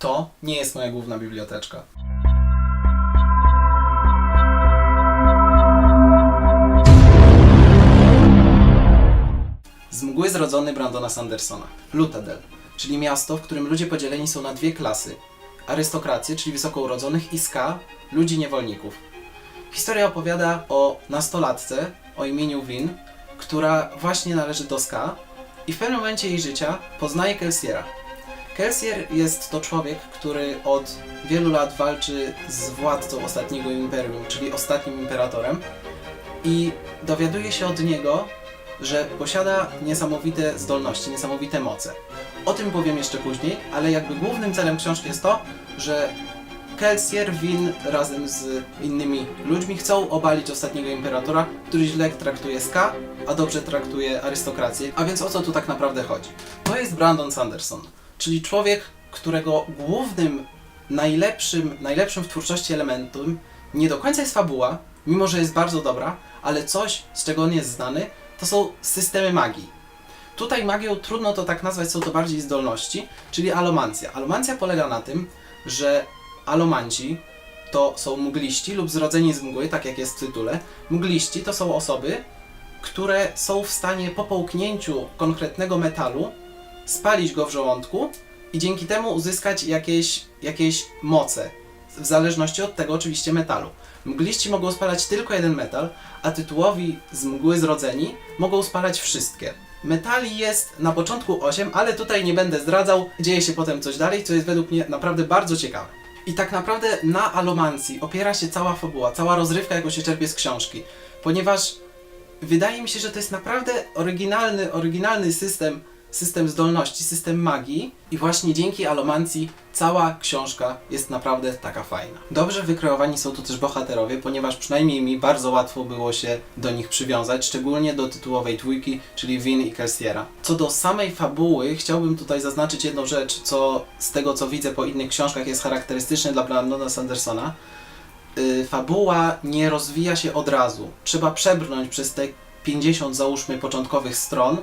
To nie jest moja główna biblioteczka. Z mgły zrodzony Brandona Sandersona. Lutadel, czyli miasto, w którym ludzie podzieleni są na dwie klasy. Arystokrację, czyli wysoko urodzonych, i ska, ludzi niewolników. Historia opowiada o nastolatce o imieniu Win, która właśnie należy do ska i w pewnym momencie jej życia poznaje Kelsiera. Kelsier jest to człowiek, który od wielu lat walczy z władcą ostatniego imperium, czyli ostatnim imperatorem i dowiaduje się od niego, że posiada niesamowite zdolności, niesamowite moce. O tym powiem jeszcze później, ale jakby głównym celem książki jest to, że Kelsier, Win razem z innymi ludźmi chcą obalić ostatniego imperatora, który źle traktuje Ska, a dobrze traktuje arystokrację. A więc o co tu tak naprawdę chodzi? To jest Brandon Sanderson, czyli człowiek, którego głównym, najlepszym, najlepszym w twórczości elementem nie do końca jest fabuła, mimo że jest bardzo dobra, ale coś, z czego on jest znany, to są systemy magii. Tutaj magią trudno to tak nazwać, są to bardziej zdolności, czyli alomancja. Alomancja polega na tym, że alomanci to są mgliści lub zrodzeni z mgły, tak jak jest w tytule. Mgliści to są osoby, które są w stanie po połknięciu konkretnego metalu spalić go w żołądku i dzięki temu uzyskać jakieś, jakieś moce, w zależności od tego oczywiście metalu. Mgliści mogą spalać tylko jeden metal, a tytułowi z mgły zrodzeni mogą spalać wszystkie. Metali jest na początku 8, ale tutaj nie będę zdradzał, dzieje się potem coś dalej, co jest według mnie naprawdę bardzo ciekawe. I tak naprawdę na alomancji opiera się cała fabuła, cała rozrywka, jaką się czerpie z książki, ponieważ wydaje mi się, że to jest naprawdę oryginalny, oryginalny system, system zdolności, system magii i właśnie dzięki alomancji cała książka jest naprawdę taka fajna. Dobrze wykreowani są tu też bohaterowie, ponieważ przynajmniej mi bardzo łatwo było się do nich przywiązać, szczególnie do tytułowej dwójki, czyli Vin i Kelsiera. Co do samej fabuły, chciałbym tutaj zaznaczyć jedną rzecz, co z tego co widzę po innych książkach jest charakterystyczne dla Brandona Sandersona. Y, fabuła nie rozwija się od razu. Trzeba przebrnąć przez te 50 załóżmy początkowych stron,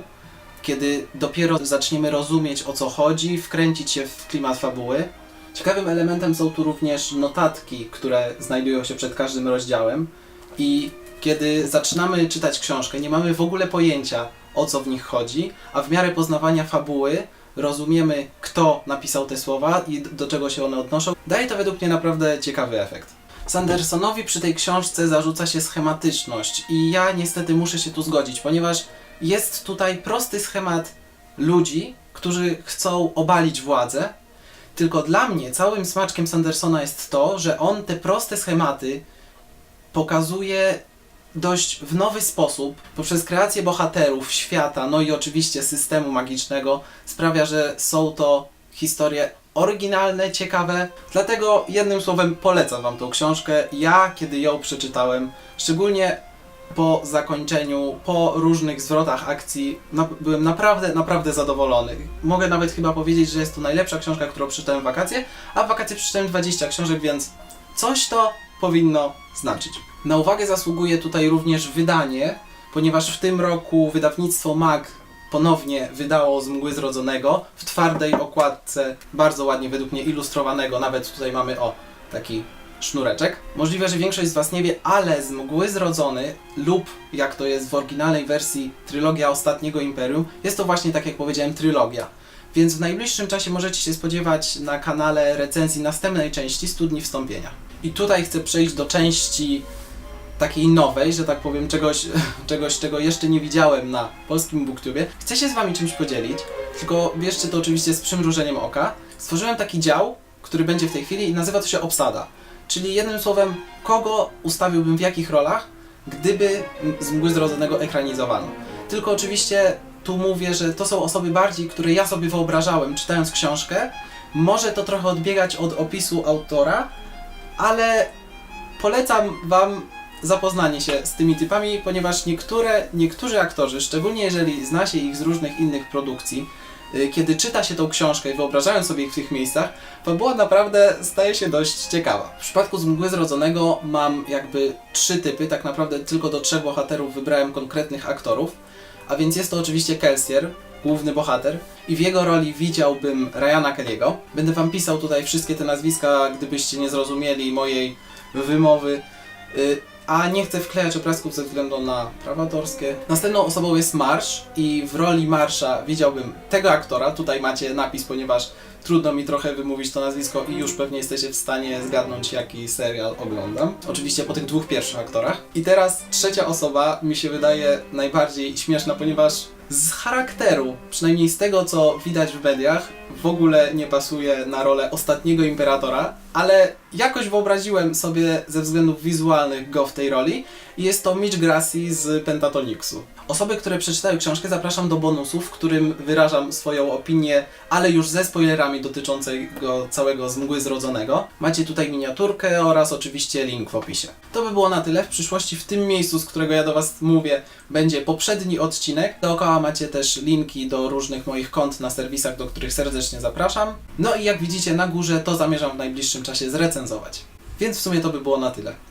kiedy dopiero zaczniemy rozumieć o co chodzi, wkręcić się w klimat fabuły. Ciekawym elementem są tu również notatki, które znajdują się przed każdym rozdziałem i kiedy zaczynamy czytać książkę, nie mamy w ogóle pojęcia o co w nich chodzi, a w miarę poznawania fabuły rozumiemy kto napisał te słowa i do czego się one odnoszą. Daje to według mnie naprawdę ciekawy efekt. Sandersonowi przy tej książce zarzuca się schematyczność i ja niestety muszę się tu zgodzić, ponieważ jest tutaj prosty schemat ludzi, którzy chcą obalić władzę, tylko dla mnie całym smaczkiem Sandersona jest to, że on te proste schematy pokazuje dość w nowy sposób, poprzez kreację bohaterów, świata, no i oczywiście systemu magicznego, sprawia, że są to historie oryginalne, ciekawe. Dlatego jednym słowem polecam Wam tą książkę. Ja, kiedy ją przeczytałem, szczególnie po zakończeniu, po różnych zwrotach akcji, na, byłem naprawdę, naprawdę zadowolony. Mogę nawet chyba powiedzieć, że jest to najlepsza książka, którą przeczytałem w wakacje, a w wakacje przeczytałem 20 książek, więc coś to powinno znaczyć. Na uwagę zasługuje tutaj również wydanie, ponieważ w tym roku wydawnictwo MAG ponownie wydało z Mgły Zrodzonego w twardej okładce, bardzo ładnie według mnie ilustrowanego, nawet tutaj mamy o taki sznureczek. Możliwe, że większość z Was nie wie, ale z Mgły Zrodzony lub jak to jest w oryginalnej wersji trylogia Ostatniego Imperium, jest to właśnie tak jak powiedziałem trylogia. Więc w najbliższym czasie możecie się spodziewać na kanale recenzji następnej części Studni Wstąpienia. I tutaj chcę przejść do części takiej nowej, że tak powiem, czegoś, czegoś, czego jeszcze nie widziałem na polskim booktubie. Chcę się z Wami czymś podzielić, tylko bierzcie to oczywiście z przymrużeniem oka. Stworzyłem taki dział, który będzie w tej chwili i nazywa to się obsada. Czyli jednym słowem, kogo ustawiłbym w jakich rolach, gdyby z Mgły Zrodzonego ekranizowano. Tylko oczywiście tu mówię, że to są osoby bardziej, które ja sobie wyobrażałem czytając książkę. Może to trochę odbiegać od opisu autora, ale polecam Wam zapoznanie się z tymi typami, ponieważ niektóre, niektórzy aktorzy, szczególnie jeżeli zna się ich z różnych innych produkcji, kiedy czyta się tą książkę i wyobrażając sobie ich w tych miejscach, fabuła naprawdę staje się dość ciekawa. W przypadku z Mgły Zrodzonego mam jakby trzy typy, tak naprawdę tylko do trzech bohaterów wybrałem konkretnych aktorów, a więc jest to oczywiście Kelsier, główny bohater, i w jego roli widziałbym Ryana Kelly'ego. Będę wam pisał tutaj wszystkie te nazwiska, gdybyście nie zrozumieli mojej wymowy. Y, a nie chcę wklejać obrazków ze względu na prawa autorskie. Następną osobą jest Marsz i w roli Marsza widziałbym tego aktora. Tutaj macie napis, ponieważ trudno mi trochę wymówić to nazwisko i już pewnie jesteście w stanie zgadnąć, jaki serial oglądam. Oczywiście po tych dwóch pierwszych aktorach. I teraz trzecia osoba mi się wydaje najbardziej śmieszna, ponieważ z charakteru, przynajmniej z tego co widać w mediach, w ogóle nie pasuje na rolę ostatniego imperatora, ale jakoś wyobraziłem sobie ze względów wizualnych go w tej roli jest to Mitch Grassi z Pentatonixu. Osoby, które przeczytają książkę zapraszam do bonusów, w którym wyrażam swoją opinię, ale już ze spoilerami dotyczącego całego z Mgły Zrodzonego. Macie tutaj miniaturkę oraz oczywiście link w opisie. To by było na tyle. W przyszłości w tym miejscu, z którego ja do Was mówię, będzie poprzedni odcinek. Dookoła macie też linki do różnych moich kont na serwisach, do których serdecznie zapraszam. No i jak widzicie na górze, to zamierzam w najbliższym czasie zrecenzować. Więc w sumie to by było na tyle.